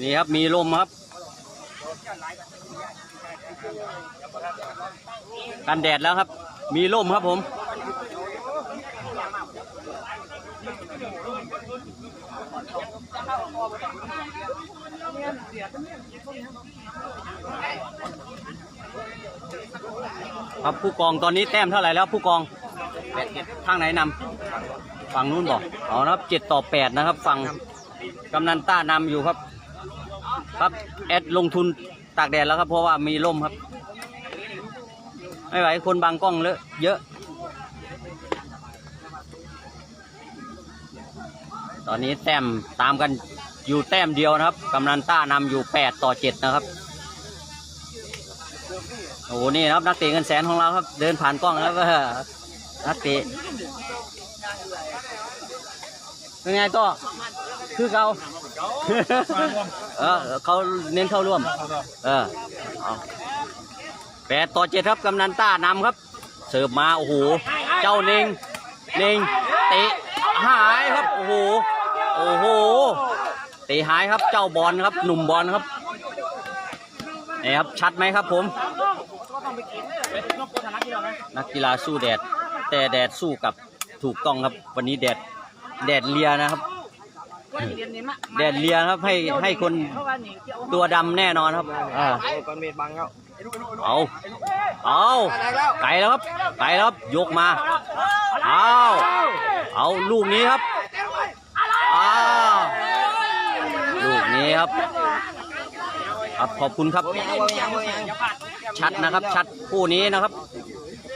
นี่ครับมีลมครับ กันแดดแล้วครับ มีลมครับผมครับผู้กองตอนนี้แต้มเท่าไหร่แล้วผู้กองข้างไหนนำฝั่งนู้นบอกเอานะครับเจ็ดต่อแปดนะครับ ฝั่งกำนันต้านำอยู่ครับ ครับแอดลงทุนตากแดดแล้วครับ เพราะว่ามีร่มครับ ไม่ไหวคนบางกล้องเลอะเยอะ ตอนนี้แต้มตามกันอยู่แต้มเดียวนะครับกำนันต้านำอยู่แปดต่อเจ็ดนะครับโอ้โหนี่นะครับนักเตะเงินแสนของเราครับ เดินผ่านกล้องแล้วนักเตะเป็นไงก็คือเขา เออเขาเน้นเข้าร่วม เออเอาแปดต่อเจ็ดครับกำนันต้านำครับ เสิร์ฟมาโอ้โหเจ้าเน่งเน่งเตะหายครับโอ้โหโอ้โหเตะหายครับเจ้าบอลครับ หนุ่มบอลครับนี่ครับชัดไหมครับผม นักกีฬาสู้แดด แต่แดดสู้กับถูกต้องครับ วันนี้แดดแดดเลียนะครับ แดดเลียครับให้ให้คนตัวดำแน่นอนครับอ่าก้อนเมฆบังแล้วเอาเอาไก่แล้วครับไก่แล้วครับยกมาเอาเอาลูกนี้ครับอ้าวลูกนี้ครับครับขอบคุณครับ ชัดนะครับ ชัดคู่นี้นะครับ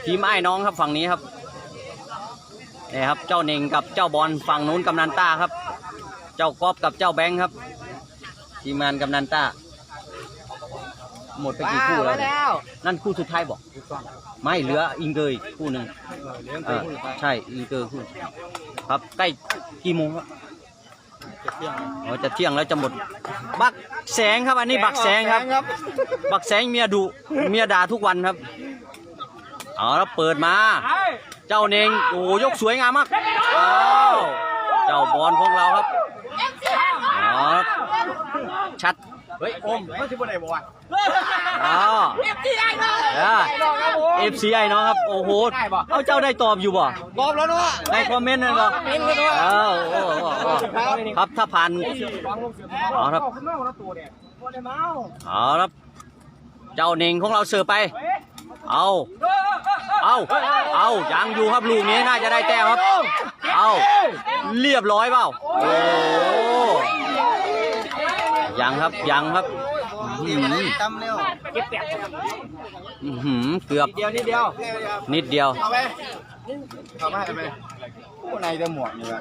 ทีมไอ้น้องครับฝั่งนี้ครับนี่ครับ เจ้าเน่งกับเจ้าบอลฝั่งนู้นกำนันต้าครับ เจ้ากอบกับเจ้าแบงค์ครับ ทีมงานกำนันต้า หมดไปกี่คู่แล้วเนี่ยนั่นคู่สุดท้ายบอก ไม่เหลืออิงเกอร์อีกคู่หนึ่งเออใช่อิงเกอร์คู่ ครับใกล้กี่โมงครับอ๋อจะเที่ยงแล้วจะหมด บักแสงครับอันนี้บักแสงครับ บักแสงเมียดุเมียด่าทุกวันครับเอาแล้วเปิดมา เจ้าเนงโอ้ยกสวยงามมากอ้าวเจ้าบอลของเราครับอ๋อ ชัดเฮ้ยอมไม่ใช่บนไหนบอกว่าอ๋อเอฟซีไอน้องครับโอ้โหเอาเจ้าได้ตอบอยู่บ่บอกแล้วเนาะในคอมเมนต์นั่นบ่เห็นแล้วเนาะเออโอ้โหครับถ้าผ่านเอาครับเอาครับ เจ้าหนิงของเราเสิร์ฟไป เอาเอาเอายังอยู่ครับลูกนี้น่าจะได้แต้มครับ เอาเรียบร้อยเปล่าโอ้ ยังครับยังครับอื้อหือจำเร็วอื้อหือเกือบเดียวนิดเดียว นิดเดียว เอาไปเอาไปเอาไปบนในจะหมวกอยู่อะ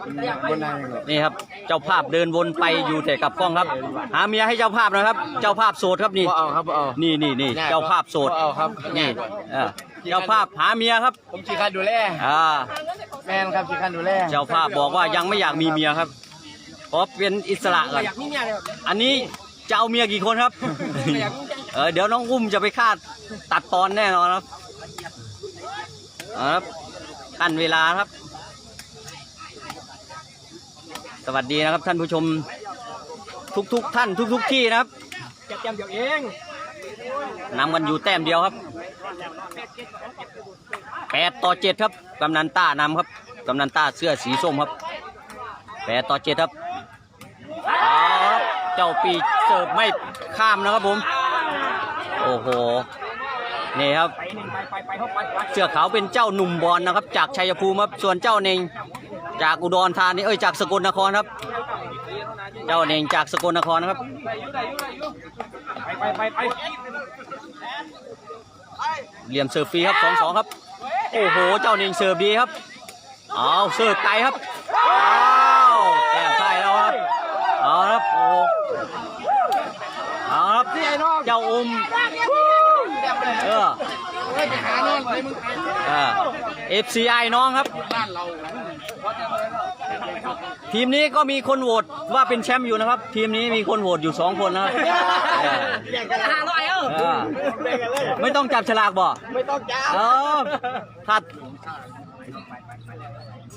บนในเลยนี่ครับ เจ้าภาพเดินวนไปอยู่แต่กับกล้องครับ หาเมียให้เจ้าภาพหนะครับ เจ้าภาพโสดครับนี่เอาครับเอานี่นี่นี่เจ้าภาพโสดเอาครับนี่เออเจ้าภาพหาเมียครับผมขี้คันดูแลอ่าแมนครับขี้คันดูแลเจ้าภาพบอกว่ายังไม่อยากมีเมียครับ อเป็นอิสระก่อนอยากมีเมียเลยอันนี้จะเอาเมียกี่คนครับ เออเดี๋ยวน้องอุ้มจะไปคาดตัดตอนแน่นอนครับเอาครับขั้นเวลาครับ สวัสดีนะครับท่านผู้ชม ทุกๆท่านทุก ๆ ที่นะครับจะเตรียมเดี๋ยวเองนำกันอยู่แต้มเดียวครับแปดต่อเจ็ดครับกำนันต้านำครับกำนันต้าเสื้อสีส้มครับแปดต่อเจ็ดครับเอา ครับเจ้าปีเสิร์ฟไม่ข้ามนะครับผม โอ้โห นี่ครับเข้าเสื้อขาวเป็นเจ้าหนุ่มบอลนะครับ จากชัยภูมิครับ ส่วนเจ้าเน่งจากอุดรธานีเอ้ยจากสกลนครครับ เจ้าเน่งจากสกลนครนะครับไปไปไปเหลี่ยมเสิร์ฟฟรีครับสองสองครับ โอ้โห เจ้าเน่งเสิร์ฟดีครับ เอาเสิร์ฟไกลครับ อ้าวแต้มไทยแล้วครับ เอาครับ โอ้โหเอาครับ เจ้าอม เออไปหานอนไปมึงเออ FCI น้องครับบ้านเราทีมนี้ก็มีคนโหวตว่าเป็นแชมป์อยู่นะครับ ทีมนี้มีคนโหวตอยู่สองคนนะครับเออแบ่งกันละห้าร้อยเออเออแบ่งกันเลยไม่ต้องจับฉลากบ่ไม่ต้องจ้าเออถ้า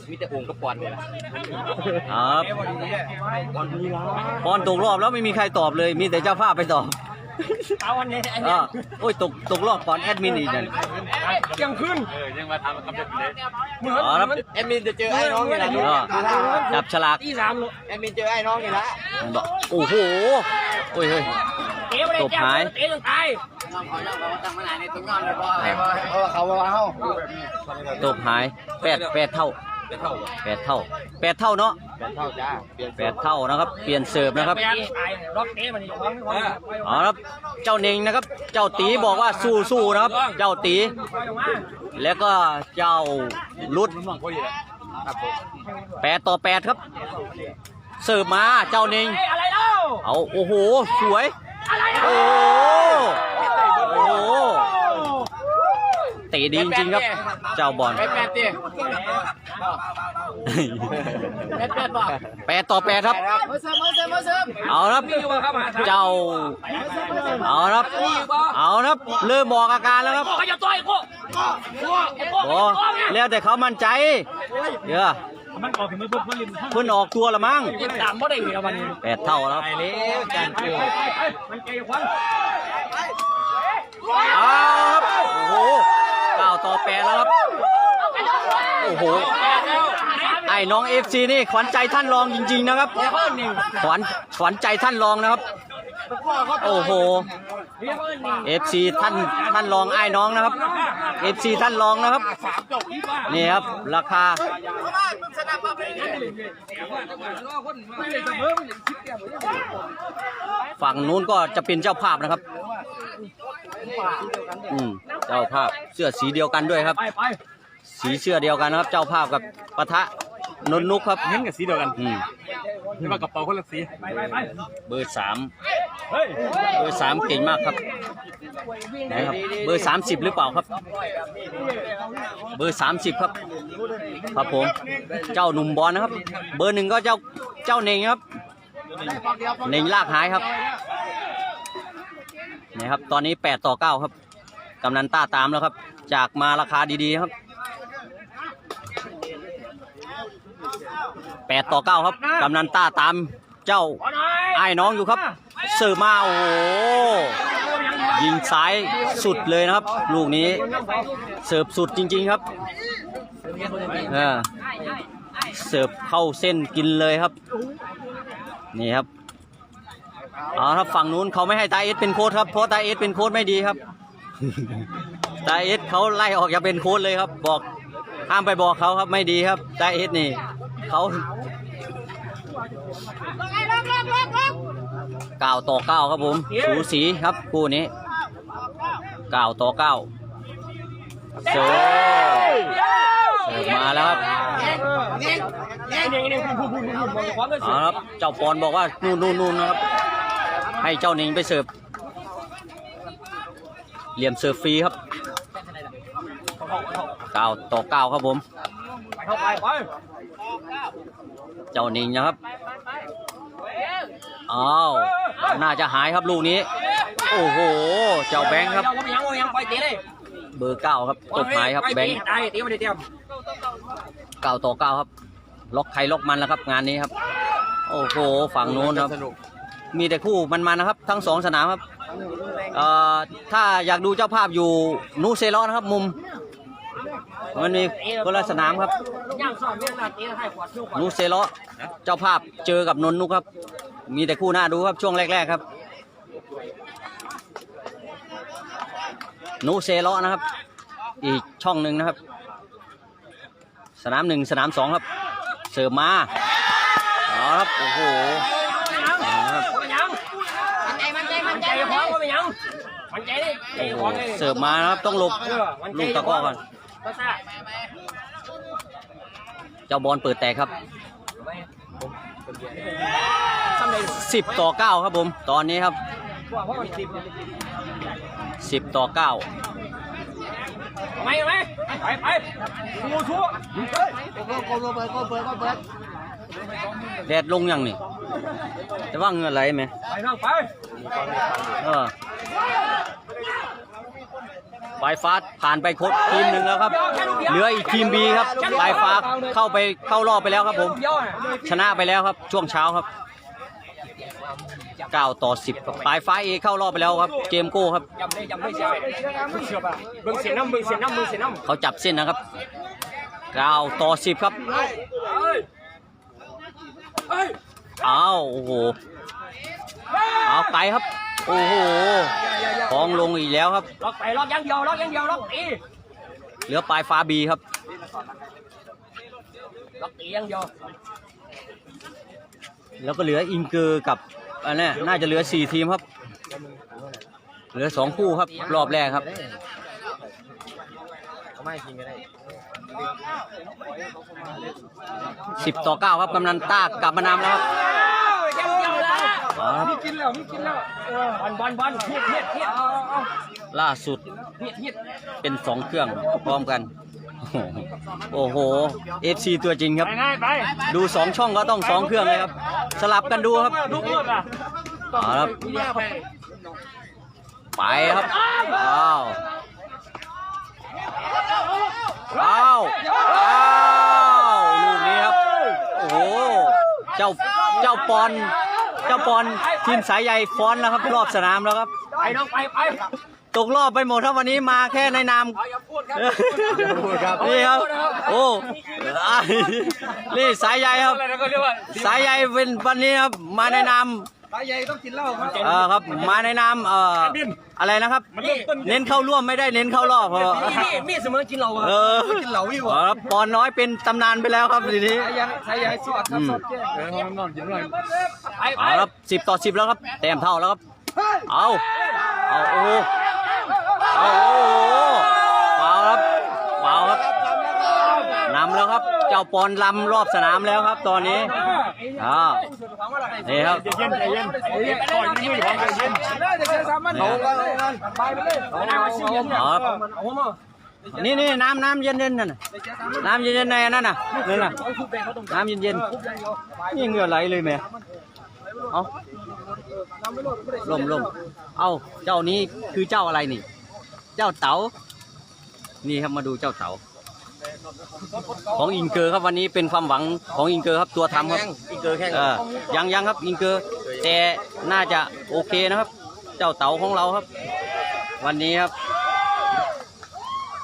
มีแต่องค์กระปอนเลยนะครับบอลตกรอบแล้วไม่มีใครตอบเลย มีแต่เจ้าภาพไปตอบ เอาอันนี้อันอ่านี้โอ้ยตกตกรอบก่อนแอดมินอีกนั่นเที่ยงคืนอ๋อครับแอดมินจะเจอไอ้น้องนี่แหละอ่าจับฉลากที่สามลูกแอดมินเจอไอ้น้องนี่ละมันบอกโอ้โหโอ้ยเฮ้ยเตะไปเลยตบหายเตะจนตายเพราะว่าเขาว่าเขาตบหาย แปดแปดเท่าแปดเท่าแปดเท่าเนาะเปลี่ยนเท่าจ้าเปลี่ยนแปดเท่านะครับ เปลี่ยนเสิร์ฟนะครับไปยันตายล็อกเตะมันอยู่ข้างคนอ๋อครับ เจ้าเน่งนะครับ เจ้าตีบอกว่าสู้สู้ๆนะครับ เจ้าตี แล้วก็เจ้ารุดครับผมแปดต่อแปดครับ เสิร์ฟมาเจ้าเน่งอะไรเล่าเอาโอ้โห สวยอะไรโอ้โหโอ้โห เตะดีจริงๆครับ เจ้าบอลแปดแปดดิแปดแปดบอกแปดต่อแปดครับมาเสริมมาเสริมมาเสริมเอาครับมีอยู่ครับ เจ้า เอาครับ เอาครับ เริ่มบอกอาการแล้วครับก็จะต่อยกูกูไอ้กูโอ้แล้วแต่เขามั่นใจเดี๋ยวมันออกถึงมือปุ๊บมันริมเพิ่นออกตัวละมั้งติดตามบ่ได้เหรอวันนี้แปดเท่าแล้วครับไปแล้วจานเกลือมันเกยควันเอาครับโอ้โหเก้า ต่อแปดแล้วครับ โอ้โห ไอ้น้องเอฟซีนี่ขวัญใจท่านรองจริง ๆ นะครับ ขวัญขวัญใจท่านรองนะครับ โอ้โหเอฟซีท่านท่านรองไอ้น้องนะครับเอฟซีท่านรองนะครับนี่ครับราคาฝั่งนู้นก็จะเป็นเจ้าภาพนะครับอืมเจ้าภาพเสื้อสีเดียวกันด้วยครับ สีเสื้อเดียวกันนะครับ เจ้าภาพกับปะทะ นนนุกครับ เห็นกับสีเดียวกันอืมนี่ว่ากระเป๋าคนละสีไปไปไปเบอร์สามเฮ้ยเบอร์สามเก่งมากครับไหนครับ เบอร์สามสิบหรือเปล่าครับ เบอร์สามสิบครับ ครับผม เจ้าหนุ่มบอลนะครับ เบอร์หนึ่งก็เจ้าเจ้าเน่งครับเน่งลากหายครับนี่ครับ ตอนนี้แปดต่อเก้าครับกำนันต้าตามแล้วครับ จากมาราคาดีๆครับ แปดต่อเก้าครับกำนันต้าตามเจ้าขอหน่อยไอ้น้องอยู่ครับเสิร์ฟมาโอ้โหยิงซ้ายสุดเลยนะครับ ลูกนี้เสิร์ฟสุดจริง ๆครับเออเสิร์ฟเข้าเส้นกินเลยครับ นี่ครับเอาครับฝั่งนู้นเขาไม่ให้ตาเอสเป็นโค้ชครับเพราะตาเอสเป็นโค้ชไม่ดีครับตาเอสเขาไล่ออกจากเป็นโค้ชเลยครับ บอกห้ามไปบอกเขาครับไม่ดีครับตาเอสนี่เขา เก้าต่อเก้าครับผมสูสีครับคู่นี้เก้าต่อเก้าเสิร์ฟเมาแล้วครับเอาครับเจ้าปอนบอกว่านู่นนู่นนู่นนะครับ ให้เจ้าหนิงไปเสิร์ฟเหลี่ยมเสิร์ฟฟรีครับเก้าต่อเก้าครับผมไปเข้าไปไป เจ้าหนิงนะครับอ้าวน่าจะหายครับลูกนี้ โอ้โห เจ้าแบงค์ครับเจ้าก็ไม่ยังไม่ยังไปเตะเลยเบอร์เก้าครับตกหายครับแบงค์ตายเตะไม่ได้เตรียมเก้าต่อเก้าครับ ล็อกใครล็อกมันแล้วครับ งานนี้ครับ โอ้โห ฝั่งนู้นครับสนุกมีแต่คู่มันๆนะครับ ทั้งสองสนามครับเอ่อถ้าอยากดูเจ้าภาพอยู่นูเซโลนะครับ มุม มันมีคนละสนามครับย่างสอนเรื่องเตะให้ขวดชูขวดนูเซโลเจ้าภาพเจอกับนนนุกครับ มีแต่คู่หน้าดูครับช่วงแรกๆครับ นูเซโลนะครับ อีกช่องหนึ่งนะครับ สนามหนึ่งสนามสองครับ เสิร์ฟมาเอาครับโอ้โหเอาครับก็ไม่ยังมันใจมันใจมันใจของก็ไม่ยังมันใจดิใจโอ้โหของเลยเสิร์ฟมานะครับต้องหลบเออมันใจลูกตะกร้อก่อน ก็ซ่าเจ้าบอลเปิดแตกครับทำเลย10ต่อ9ครับผม ตอนนี้ครับว่าเพราะมันสิบ10ต่อ9ทำไมทำไมไปไปชูชูแดดลงยังนี่แต่ว่าเหงื่อไหลไหมไปน้องไปเออ ปลายฟ้าผ่านไปครบทีมหนึ่งแล้วครับ เหลืออีกทีม B ครับปลายฟ้าเข้าไปเข้ารอบไปแล้วครับผมเดียวอะชนะไปแล้วครับช่วงเช้าครับ9ต่อ 10ครับปลายฟ้าเอเข้ารอบไปแล้วครับเกมโก้ครับจำได้จำได้เชียวเชียวป่ะเบิ่งเสียน้ำเบิ่งเสียน้ำเบิ่งเสียน้ำเขาจับเส้นนะครับ9ต่อ 10 ครับอ้าวโอ้โหเอาไกลครับ โอ้โหฟองลงอีกแล้วครับ ล็อกไปล็อกอย่างเดียวล็อกอย่างเดียวล็อกตีเหลือปลายฟ้าบีครับ ล็อกตีอย่างเดียว แล้วก็เหลืออิงเกอร์กับอันเนี้ยน่าจะเหลือ4ทีมครับ เหลือ2คู่ครับ รอบแรกครับเขาไม่กินก็ได้10ต่อ9ครับกำนันต้ากลับมานำแล้วครับอย่างเดียว ละเอาครับกินแล้วมีกินแล้วบอลบอลบอลเทียดเทียดเทียดเอาเอาล่าสุดเทียดเทียดเป็น2เครื่องพร้อมกัน โอ้โห FC ตัวจริงครับไปง่ายไปดู2ช่องก็ต้อง2เครื่องเลยครับ สลับกันดูครับทุกคนอะเอาครับไปครับอ้าวอ้าวอ้าวลูกนี้ครับ โอ้โหเจ้าเจ้าปอน เจ้าปอนทีมสายใยฟ้อนแล้วครับรอบสนามแล้วครับ ไปน้องไปไปตกรอบไปหมดครับวันนี้มาแค่ในนามนี่ครับ โอ้อะนี่สายใยครับอะไรนะก็เรียกว่าสายใยเป็นวันนี้ครับมาในนาม ตาใหญ่ต้องกินเหล้าครับเอ่อครับมาในนามเอ่ออะไรนะครับ เน้นเข้าร่วมไม่ได้เน้นเข้ารอบเพราะมีมีเสมอกินเราอะเออกินเหล้าอีกอ๋อครับปอนน้อยเป็นตำนานไปแล้วครับทีนี้ยังใส่ใหญ่สวดครับสดแก่เออน้องกินหน่อยไปไปเอาครับสิบต่อสิบแล้วครับแต้มเท่าแล้วครับเอาเอาโอ้โหเอาโอ้โหเปล่าครับเปล่าครับนำแล้วครับ เจ้าปอนลำรอบสนามแล้วครับ ตอนนี้อ่านี่ครับเย็นใจเย็นก่อนที่ไม่พร้อมใจเย็นเขาก็นั่นไปไปเลยไม่ได้ว่าครับนี่นี่น้ำน้ำเย็นเย็นนั่นน่ะน้ำเย็นเย็นในนั่นน่ะนั่นน่ะน้ำเย็นเย็นนี่เหงื่อไหลเลยแม่เอาลมลมเอาเจ้านี้คือเจ้าอะไรนี่ เจ้าเต๋านี่ครับมาดูเจ้าเต๋า ของอิงเกอร์ครับวันนี้เป็นความหวังของอิงเกอร์ครับตัวทำครับอีกเกอร์แข่งเออยังยังครับอิงเกอร์แต่น่าจะโอเคนะครับ เจ้าเต๋าของเราครับ วันนี้ครับ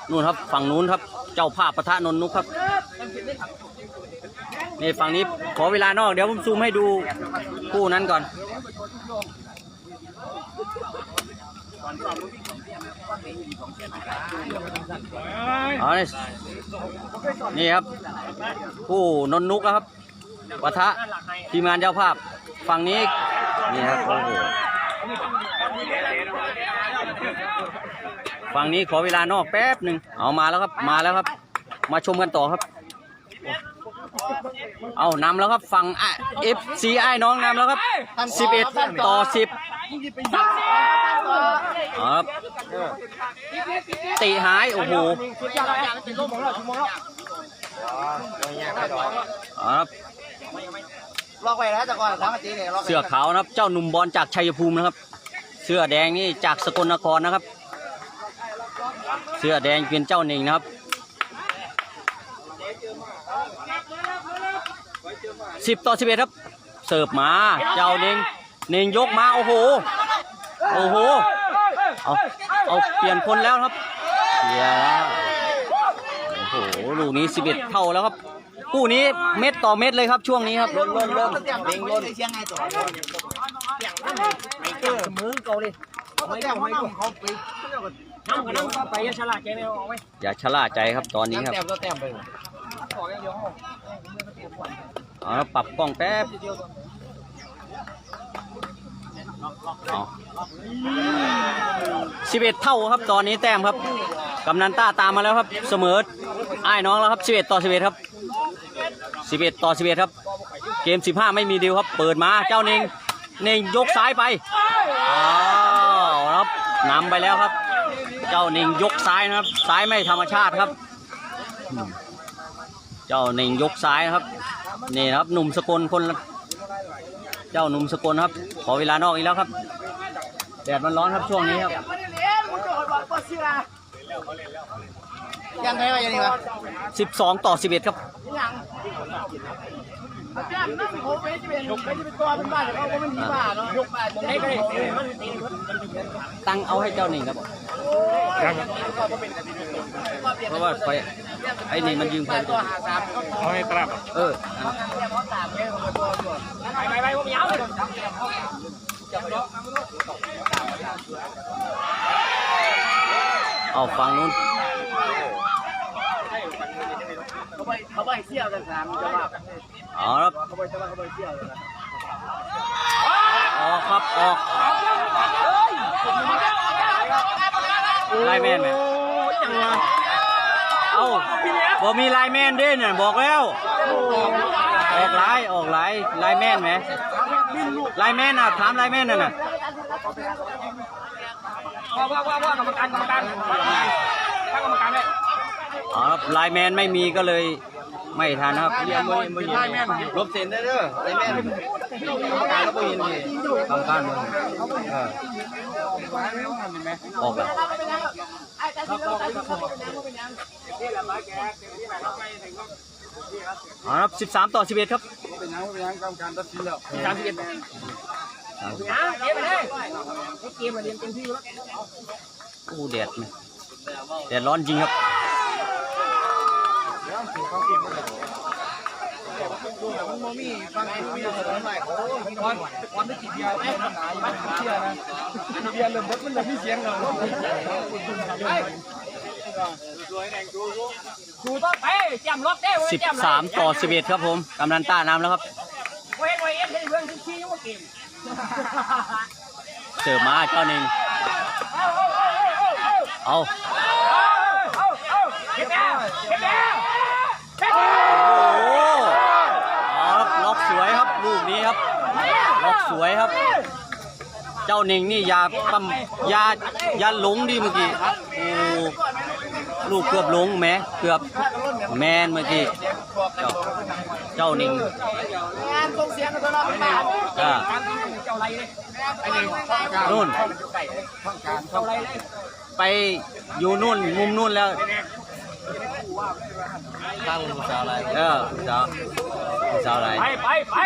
นู่นครับฝั่งนู้นครับ เจ้าภาพประทะนนนุกครับนี่ฝั่งนี้ขอเวลานอกเดี๋ยวผมซูมให้ดูคู่นั้นก่อน เอานี่นี่ครับ ผู้นนนุกนะครับปะทะทีมงานเจ้าภาพฝั่งนี้นี่ครับโอ้โหฝั่งนี้ขอเวลานอกแป๊บหนึ่งเอามาแล้วครับมาแล้วครับ มาชมกันต่อครับ เอานำแล้วครับฝั่งเอฟซีไอ้น้องนำแล้วครับ 11 ต่อ 10เอาครับตีหายโอ้โหเอาครับลอกไว้แล้วแต่ก่อนสามนาทีเนี่ยเสื้อขาวนะครับ เจ้าหนุ่มบอลจากชัยภูมินะครับ เสื้อแดงนี่จากสกลนครนะครับ เสื้อแดงเป็นเจ้าหนึ่งนะครับ สิบต่อสิบเอ็ดครับ เสิร์ฟมา เจ้าเน่งเน่งยกมา โอ้โห โอ้โห เอา เอาเปลี่ยนคนแล้วครับเปลี่ยแล้วโอ้โห ลูกนี้สิบเอ็ดเท่าแล้วครับคู่นี้เม็ดต่อเม็ดเลยครับช่วงนี้ครับล้นล้นล้นเด้งล้นเชียงไงตัวเสมอเก่าเลยไม่แก้ไม่ต้องเขาไปน้ำกับน้ำก็ไปฉลาดแกไม่เอาไว้อย่าชะล่าใจครับตอนนี้ครับแต้มก็แต้มไป เอาละปรับกล้องแป๊บเอาสิบเอ็ดเท่าครับตอนนี้แต้มครับกำนันต้าตามมาแล้วครับ เสมอไอ้น้องแล้วครับสิบเอ็ดต่อสิบเอ็ดครับสิบเอ็ดต่อสิบเอ็ดครับ เกมสิบห้าไม่มีดีลครับ เปิดมาเจ้าเน่งเน่งยกซ้ายไปอ้าวครับนำไปแล้วครับ เจ้าเน่งยกซ้ายนะครับซ้ายไม่ธรรมชาติครับ เจ้าเน่งยกซ้ายครับ นี่นะครับหนุ่มสกลคนละเจ้าหนุ่มสกลครับ ขอเวลานอกอีกแล้วครับแดดมันร้อนครับช่วงนี้ครับยังไงวะยังไงวะ12ต่อ11ครับแจ้งนั่งโหไปจะเป็นไปจะเป็นตัวเป็นบ้านเขาก็มันมีบ้ ตั้งเอาให้เจ้าหนิงครับผมเพราะว่าไฟไอ้นี่มันยืมไฟตัวหาสามเอาให้ตราบเออเสี้ยวตัวไปไปไปผมยาวเลยเอาฝั่งนู้นเขาไปเขาไปเที่ยวกันสามจะว่า เอาครับเขาไปจะว่าเขาไปเที่ยวเลยนะออกครับออกไลแมนไหมเอ้าบ่มีไลแมนด้วยเนี่ยบอกแล้ว ออกไลออกไลไลแมนไหมไลแมนอะถามไลแมนน่ะน่ะว่าว่าว่าว่ากรรมการกรรมการถ้ากรรมการได้อ๋อไลแมนไม่มีก็เลย ไม่ทันครับเยี่ยมเลยมือยิงลบเส้นได้เด้อไอ้แม่กรรมการแล้วมือยิงนี่ทำการเมืองออกแล้วอ๋อครับ13ต่อ11ครับเป็นยังเป็นยังกรรมการตัดสินแล้วสามสิบเอ็ดนะเกมไปเลยเกมมาเรียนเต็มที่แล้วอู้แดดไหมแดดร้อนจริงครับ มันโมมี่ฟังไอ้เบียร์เท่าไหร่โอ้ยวันวันได้กี่เบียร์ไม่หนาอยู่เบียร์นะเบียร์เริ่มบดมันเลยมีเสียงเลยดูต่อไปจำล็อกได้13ต่อ11ครับผมกำนันต้าน้ำแล้วครับเว้นไว้ยเอ็นให้เพื่อนที่ยังไม่เกมเสิร์ฟมาเจ้าหนึ่งเอาเก็บแล้วเก็บแล้วเก็บ โอ้โหเอาครับล็อกสวยครับลูกนี้ครับ ล็อกสวยครับ เจ้าหนิงนี่ยาปั๊มยายาหลงดิเมื่อกี้โอ้ลูกเกือบหลงแหมเกือบแมนเมื่อกี้ เจ้าเจ้าหนิงงานส่งเสียงกันตลอดมาอ่าเจ้าไรเลยไอ้นี่ข้องการนู่นไรเลยไปอยู่นู่นมุมนู่นแล้วตั้งสาวอะไรเออสาวสาวอะไรไปไปไป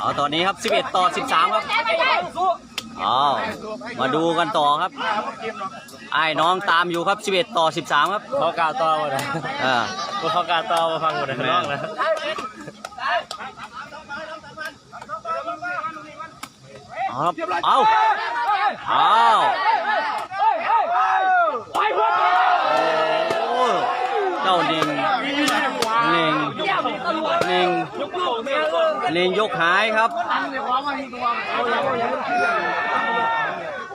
เอาตอนนี้ครับ 11 ต่อ 13 ครับสู้เอามาดูกันต่อครับไอ้น้องตามอยู่ครับ 11 ต่อ 13 ครับเขากาต่อหมดเลยอ่าเขากาต่อมาฟังหมดเลยน้องนะเอาครับเอาเอาโอ้เจ้าหนิงหนิงหนิง หนิงยกหายครับ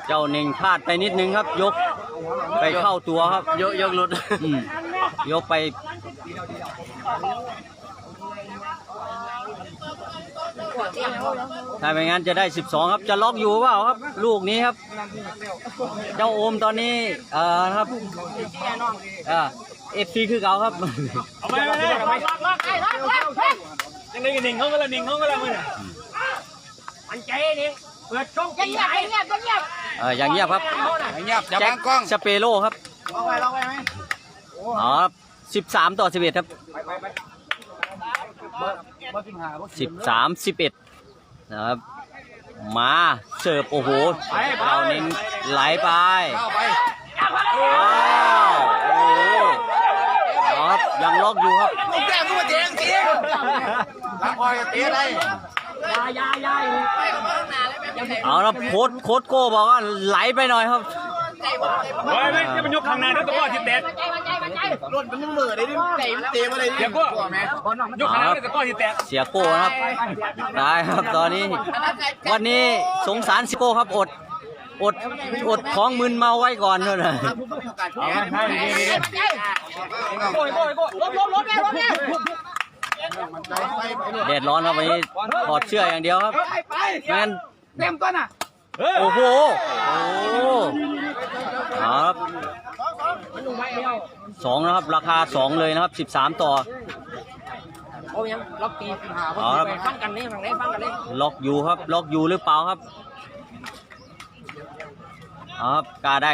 เจ้าหนิงพลาดไปนิดนึงครับ ยกไปเข้าตัวครับ ยกยกรถอืมยกไป ถ้าไม่งั้นจะได้ 12 ครับ จะล็อกอยู่เปล่าครับ ลูกนี้ครับ เจ้าโอมตอนนี้เอ่อครับเอ่าเอฟซีคือเก่าครับ เอาไปเลย ยังไงกันหนึ่งเขาก็ละหนึ่งเขาก็ละมือมันใจนี่เปิดช่องตีหายเงียบเงียบเอออย่างเงียบครับเงียบอย่าแจ็บัคงกล้องสเปโร่ครับลองไปลองไปไหมอ๋อครับ13ต่อ11ครับมาสิบห้า13 11นะครับมาเสิร์ฟโอ้โหเราเน้นไหลไปเข้าไปอ้าวโอ้โหครับยังล็อกอยู่ครับ ลูกแก้มลูกเตียงเตียง ล้างคอยเตียได้ยายายายเอาละโค้ดโค้ดโก้บอกว่าไหลไปหน่อยครับเฮ้ยไม่จะมันยกข้างหน้าด้วยตัวที่แตกใจมันใจมันใจรถมันยังเหม่อได้ดิเตะเตะมาเลยดิกลัวไหมยกข้างหน้าด้วยตัวที่แตกเสียโก้นะครับตายครับตอนนี้ วันนี้สงสารเสียโก้ครับอดอดอดของมึนเมาไว้ก่อนเท่านั้นโก้ยโก้ยโก้ลบลบลบแล้วลบแล้ว แดดร้อนครับวันนี้ถอดเสื้ออย่างเดียวครับไม่งั้นเต็มต้นอะโอ้โหโอ้โหเอาครับสองนะครับราคาสองเลยนะครับสิบสามต่อโอ้ยังล็อกตีเอาครับฟังกันนี่ฟังได้ฟังกันนี่ล็อกอยู่ครับล็อกอยู่หรือเปล่าครับเอาครับกล้าได้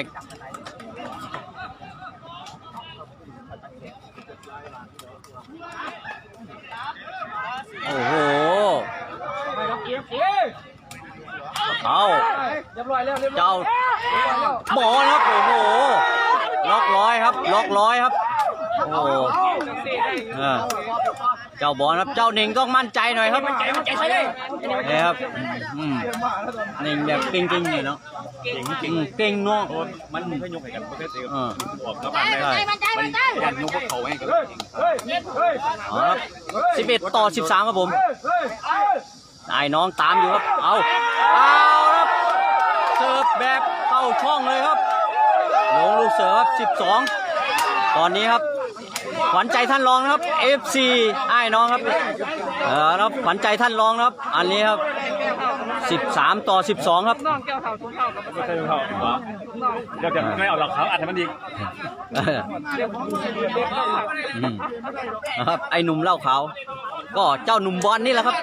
โอ้โหเอาเรียบร้อยแล้วเรียบร้อยเจ้าบอลครับโอ้โหล็อกร้อยครับ ล็อกร้อยครับ โอ้โห เออเจ้าบอลครับ เจ้าหนิงต้องมั่นใจหน่อยครับใจมันใจใช่เลยนี่ครับอืมหนิงแบบเก่งๆเลยเนาะเก่งจริงเก่งเนาะ มันมึงให้ยกให้กันประเภทเดียวเออออกกระบาดได้ใช่มันใจมันใจยันยกพวกเขาให้กันเฮ้ยเฮ้ยเฮ้ยเอาครับ11 ต่อ 13 ครับผมเฮ้ยเฮ้ยนายน้องตามอยู่ครับ เอาเอาครับเสิร์ฟแบบเข้าช่องเลยครับลงลูกเสิร์ฟครับ 12 ตอนนี้ครับ ขวันใจท่านรองครับ FC ไอ้น้องครับ เออครับขวันใจท่านรองครับ อันนี้ครับ 13 ต่อ 12 ครับ น้องแก้วเท่าทุนเท่ากับช่เข่าเหรอเราจะไม่เอาหลักเขาอัดให้มันดีอืครับไอ้หนุ่มเล่าขาวก็เจ้าหนุ่มบอลนี่แหละครับ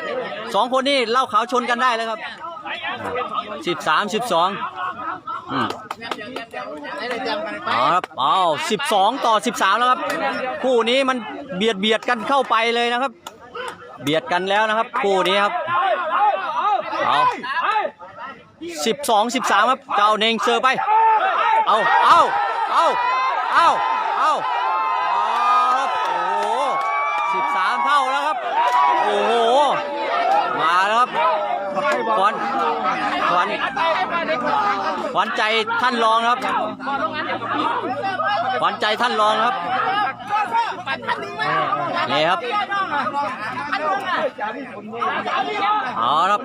สองคนนี่เล่าขาวชนกันได้เลยครับ 13 12 เอาครับเอาสิบสองต่อสิบสามแล้วครับ คู่นี้มันเบียดเบียดกันเข้าไปเลยนะครับ เบียดกันแล้วนะครับ คู่นี้ครับ เอาสิบสองสิบสามครับ เจ้าเน่งเซอร์ไป เอาเอาเอาเอาเอาเอาครับโอ้โหสิบสามเท่าแล้วครับ โอ้โห มาแล้วครับขวัญขวัญ ขวัญใจท่านรองนะครับขวัญใจท่านรองครับนี่ครับเอาครับ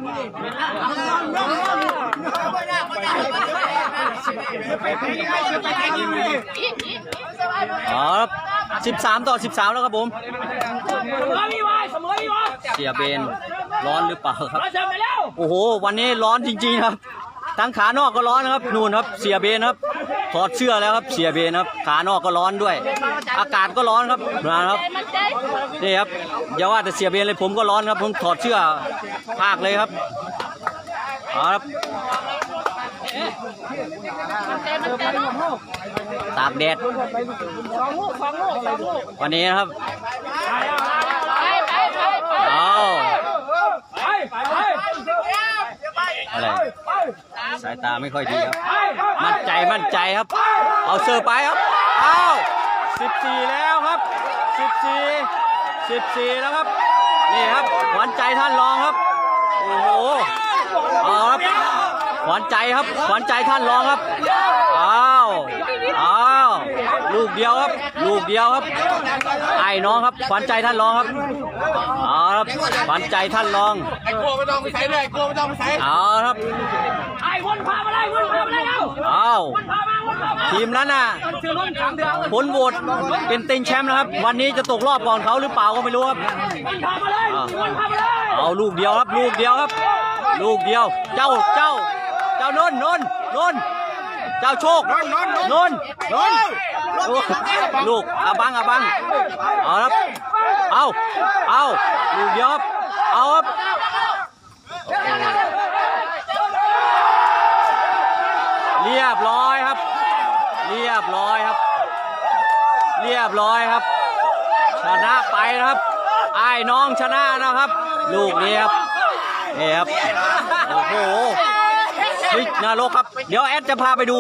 อ๋อครับ13ต่อ13แล้วครับผมเสมอมีวะเสมอมีวะเสียเบนร้อนหรือเปล่าครับมาเสมอแล้วโอ้โห วันนี้ร้อนจริงๆครับ ทั้งขานอกก็ร้อนนะครับนู่นครับเสียเบนครับถอดเสื้อแล้วครับเสียเบนครับขานอกก็ร้อนด้วย อากาศก็ร้อนครับนะครับนี่ครับอย่าว่าแต่เสียเบนเลยผมก็ร้อนครับ ผมถอดเสื้อภาคเลยครับเอาครับตากแดดสองลูกสองงูวันนี้นะครับไปไปไปไปเอาไปไปไปอะไรไป สายตาไม่ค่อยดีครับ มั่นใจมั่นใจครับ เอาเสิร์ฟไปครับเอา14 แล้วครับ 14 14 แล้วครับ นี่ครับขวัญใจท่านรองครับ โอ้โหเอาครับขวัญใจครับขวัญใจท่านรองครับอ้าวอ้าวลูกเดียวครับ ลูกเดียวครับ ไอ้น้องครับขวัญใจท่านรองครับเอาครับขวัญใจท่านรองไอ้กลัวไม่ต้องไปใส่เลยไอ้กลัวไม่ต้องไปใส่เอาครับ ไอ้วนพามาได้วนพามาได้แล้วเอาพามาวนพามาทีมนั้นน่ะชื่อรุ่นสามเดือนผลโหวตเป็นติงแชมป์นะครับ วันนี้จะตกรอบก่อนเขาหรือเปล่าก็ไม่รู้ครับวนพามาเลยวนพามาเลยเอาลูกเดียวครับ ลูกเดียวครับ ลูกเดียว เจ้าเจ้า เจ้านนท์นนท์นนท์เจ้าโชคนนท์นนท์นนท์ลูกอาบังอาบังเอาครับเอาเอาลูกเดียวครับเอาครับ เรียบร้อยครับ เรี ยบร้อยครับ เรียบร้อยครับ ชนะไปนะครับไอ้น้องชนะนะครับ ลูกนี้ครับนี่ครับโอ้โหนรกครับ เดี๋ยวแอดจะพาไปดู